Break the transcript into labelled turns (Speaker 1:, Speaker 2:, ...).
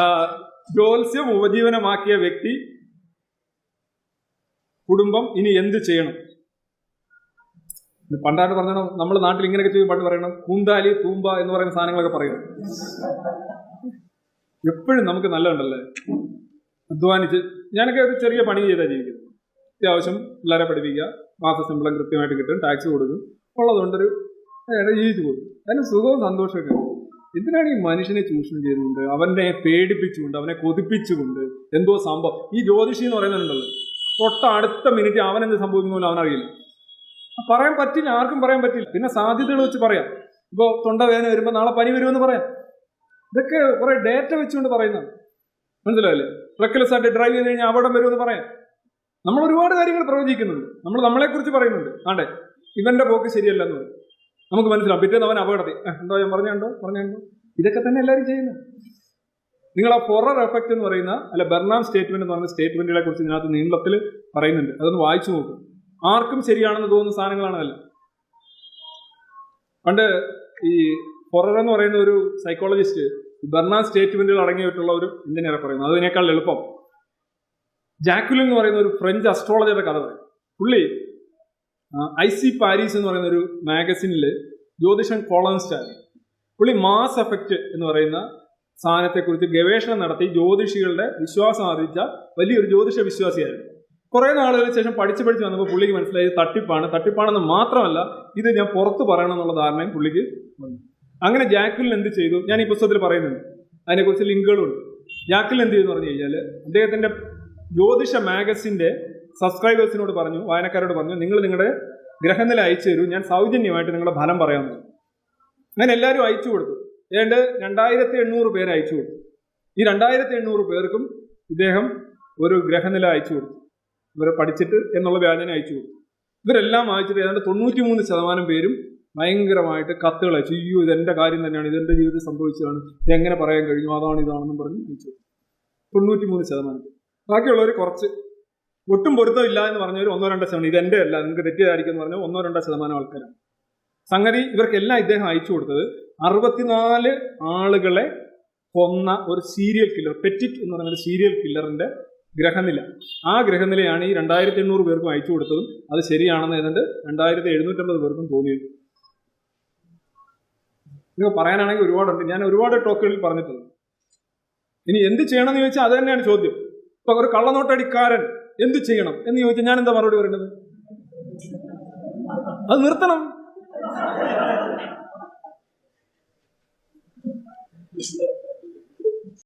Speaker 1: ആ, ജ്യോത്സ്യം ഉപജീവനമാക്കിയ വ്യക്തി കുടുംബം ഇനി എന്ത് ചെയ്യണം? പണ്ടായിട്ട് പറഞ്ഞോ നമ്മുടെ നാട്ടിൽ ഇങ്ങനെയൊക്കെ ചെയ്യും പണ്ട് പറയണം കൂന്താലി തൂമ്പ എന്ന് പറയുന്ന സാധനങ്ങളൊക്കെ പറയണം എപ്പോഴും നമുക്ക് നല്ലതുണ്ടല്ലേ? അധ്വാനിച്ച് ഞാനൊക്കെ ഒരു ചെറിയ പണി ചെയ്താൽ ജീവിക്കുന്നത്. അത്യാവശ്യം പിള്ളേരെ പഠിപ്പിക്കുക മാസ ശമ്പളം കൃത്യമായിട്ട് കിട്ടും ടാക്സ് കൊടുക്കും ഉള്ളതുകൊണ്ടൊരു ജീവിച്ചു പോകും അതിന് സുഖവും സന്തോഷമൊക്കെ. എന്തിനാണ് ഈ മനുഷ്യനെ ചൂഷണം ചെയ്തുകൊണ്ട് അവനെ പേടിപ്പിച്ചുകൊണ്ട് അവനെ കൊതിപ്പിച്ചുകൊണ്ട് എന്തോ സംഭവം? ഈ ജ്യോതിഷി എന്ന് പറയുന്നുണ്ടല്ലോ തൊട്ട അടുത്ത മിനിറ്റ് അവൻ എന്ത് സംഭവിക്കുന്നു അവനറിയില്ല. പറയാൻ പറ്റില്ല ആർക്കും പറയാൻ പറ്റില്ല. പിന്നെ സാധ്യതകൾ വെച്ച് പറയാം. ഇപ്പോൾ തൊണ്ടവേദന വരുമ്പോൾ നാളെ പനി വരുമെന്ന് പറയാം. ഇതൊക്കെ കുറെ ഡേറ്റ വെച്ചുകൊണ്ട് പറയുന്നതാണ്. മനസ്സിലായില്ലേ? റെക്കലെസ് ഡ്രൈവ് ചെയ്ത് കഴിഞ്ഞാൽ അപകടം വരുമെന്ന് പറയാം. നമ്മൾ ഒരുപാട് കാര്യങ്ങൾ പ്രവചിക്കുന്നുണ്ട്. നമ്മൾ നമ്മളെക്കുറിച്ച് പറയുന്നുണ്ട്. ആണ്ടേ ഇവന്റെ പോക്ക് ശരിയല്ലെന്ന് പറയും. നമുക്ക് മനസ്സിലാവും. പിറ്റേന്ന് അവൻ അപകടത്തിൽ. "ഏ, എന്തോ ഞാൻ പറഞ്ഞുണ്ടോ പറഞ്ഞുണ്ടോ ഇതൊക്കെ തന്നെ എല്ലാവരും ചെയ്യുന്നു. നിങ്ങൾ ആ ഫൊറർ എഫക്റ്റ് എന്ന് പറയുന്ന അല്ല ബെർണാം സ്റ്റേറ്റ്മെന്റ് എന്ന് പറയുന്ന സ്റ്റേറ്റ്മെന്റുകളെ കുറിച്ച് ഇതിനകത്ത് നീളത്തിൽ പറയുന്നുണ്ട്. അതൊന്ന് വായിച്ചു നോക്കും. ആർക്കും ശരിയാണെന്ന് തോന്നുന്ന സാധനങ്ങളാണ് അല്ല പണ്ട് ഈ ഫൊറർ എന്ന് പറയുന്ന ഒരു സൈക്കോളജിസ്റ്റ് ബെർണാം സ്റ്റേറ്റ്മെന്റുകൾ അടങ്ങിയിട്ടുള്ള ഒരു എഞ്ചിനീയറെ പറയുന്നു. അതിനേക്കാൾ എളുപ്പം. ജാക്കുലിൻ എന്ന് പറയുന്ന ഒരു ഫ്രഞ്ച് അസ്ട്രോളജിയുടെ കഥ പറയും. പുള്ളി ഐ സി പാരീസ് എന്ന് പറയുന്ന ഒരു മാഗസിനിൽ ജ്യോതിഷൻ കോളംസ്റ്റാണ് പുള്ളി മാസ് എഫക്റ്റ് എന്ന് പറയുന്ന സാധനത്തെക്കുറിച്ച് ഗവേഷണം നടത്തി ജ്യോതിഷികളുടെ വിശ്വാസം ആർജിച്ച വലിയൊരു ജ്യോതിഷ വിശ്വാസിയായിരുന്നു കുറേ നാളുകൾക്ക് ശേഷം പഠിച്ച് പഠിച്ച് വന്നപ്പോൾ പുള്ളിക്ക് മനസ്സിലായി തട്ടിപ്പാണ്. തട്ടിപ്പാണെന്ന് മാത്രമല്ല ഇത് ഞാൻ പുറത്ത് പറയണം എന്നുള്ള ധാരണയും പുള്ളിക്ക് വന്നു. അങ്ങനെ ജാക്കിലിൻ എന്ത് ചെയ്തു? ഞാൻ ഈ പുസ്തകത്തിൽ പറയുന്നുണ്ട്. അതിനെക്കുറിച്ച് ലിങ്കുകളുണ്ട്. ജാക്കിൽ എന്ത് ചെയ്തു പറഞ്ഞു കഴിഞ്ഞാൽ അദ്ദേഹത്തിന്റെ ജ്യോതിഷ മാഗസിന്റെ സബ്സ്ക്രൈബേഴ്സിനോട് പറഞ്ഞു വായനക്കാരോട് പറഞ്ഞു നിങ്ങൾ നിങ്ങളുടെ ഗ്രഹനില അയച്ചു തരൂ. ഞാൻ സൗജന്യമായിട്ട് നിങ്ങളുടെ ഫലം പറയാമെന്ന് പറഞ്ഞു. അങ്ങനെ എല്ലാവരും അയച്ചു കൊടുത്തു. ഏതാണ്ട് രണ്ടായിരത്തി എണ്ണൂറ് പേര് അയച്ചു കൊടുത്തു. ഈ രണ്ടായിരത്തി എണ്ണൂറ് പേർക്കും ഇദ്ദേഹം ഒരു ഗ്രഹനില അയച്ചു കൊടുത്തു. ഇവരെ പഠിച്ചിട്ട് എന്നുള്ള വ്യാജന അയച്ചു കൊടുത്തു. ഇവരെല്ലാം വായിച്ചിട്ട് ഏതാണ്ട് തൊണ്ണൂറ്റി മൂന്ന് ശതമാനം പേരും ഭയങ്കരമായിട്ട് കത്തുകൾ അയച്ചു. അയ്യോ ഇത് എന്റെ കാര്യം തന്നെയാണ് ഇതെന്റെ ജീവിതത്തിൽ സംഭവിച്ചതാണ് ഇത് എങ്ങനെ പറയാൻ കഴിഞ്ഞു അതാണ് ഇതാണെന്നും പറഞ്ഞ് അയച്ചു തൊണ്ണൂറ്റി മൂന്ന് ശതമാനം ബാക്കിയുള്ളവർ കുറച്ച് ഒട്ടും പൊരുത്തമില്ല എന്ന് പറഞ്ഞവർ ഒന്നോ രണ്ടോ ശതമാനം ഇത് എന്റെ അല്ല നിങ്ങൾക്ക് തെറ്റിയതായിരിക്കും എന്ന് പറഞ്ഞാൽ ഒന്നോ രണ്ടോ ശതമാനം ആൾക്കാരാണ്. സംഗതി ഇവർക്കെല്ലാം ഇദ്ദേഹം അയച്ചു കൊടുത്തത് അറുപത്തിനാല് ആളുകളെ കൊന്ന ഒരു സീരിയൽ കില്ലർ പെറ്റിറ്റ് എന്ന് പറയുന്ന ഒരു സീരിയൽ കില്ലറിന്റെ ഗ്രഹനില. ആ ഗ്രഹനിലയാണ് ഈ രണ്ടായിരത്തി എണ്ണൂറ് പേർക്കും അയച്ചു കൊടുത്തതും അത് ശരിയാണെന്ന് ഏതാണ്ട് രണ്ടായിരത്തി എഴുന്നൂറ്റമ്പത് പേർക്കും തോന്നിയത് നിങ്ങൾ പറയാനാണെങ്കിൽ ഒരുപാടുണ്ട്. ഞാൻ ഒരുപാട് ടോക്കുകളിൽ പറഞ്ഞിട്ടുണ്ട്. ഇനി എന്ത് ചെയ്യണമെന്ന് ചോദിച്ചാൽ അത് തന്നെയാണ് ചോദ്യം. ഇപ്പൊ ഒരു കള്ളനോട്ടടിക്കാരൻ എന്ത് ചെയ്യണം എന്ന് ചോദിച്ചാൽ ഞാൻ എന്താ മറുപടി പറയുന്നത് അത് നിർത്തണം.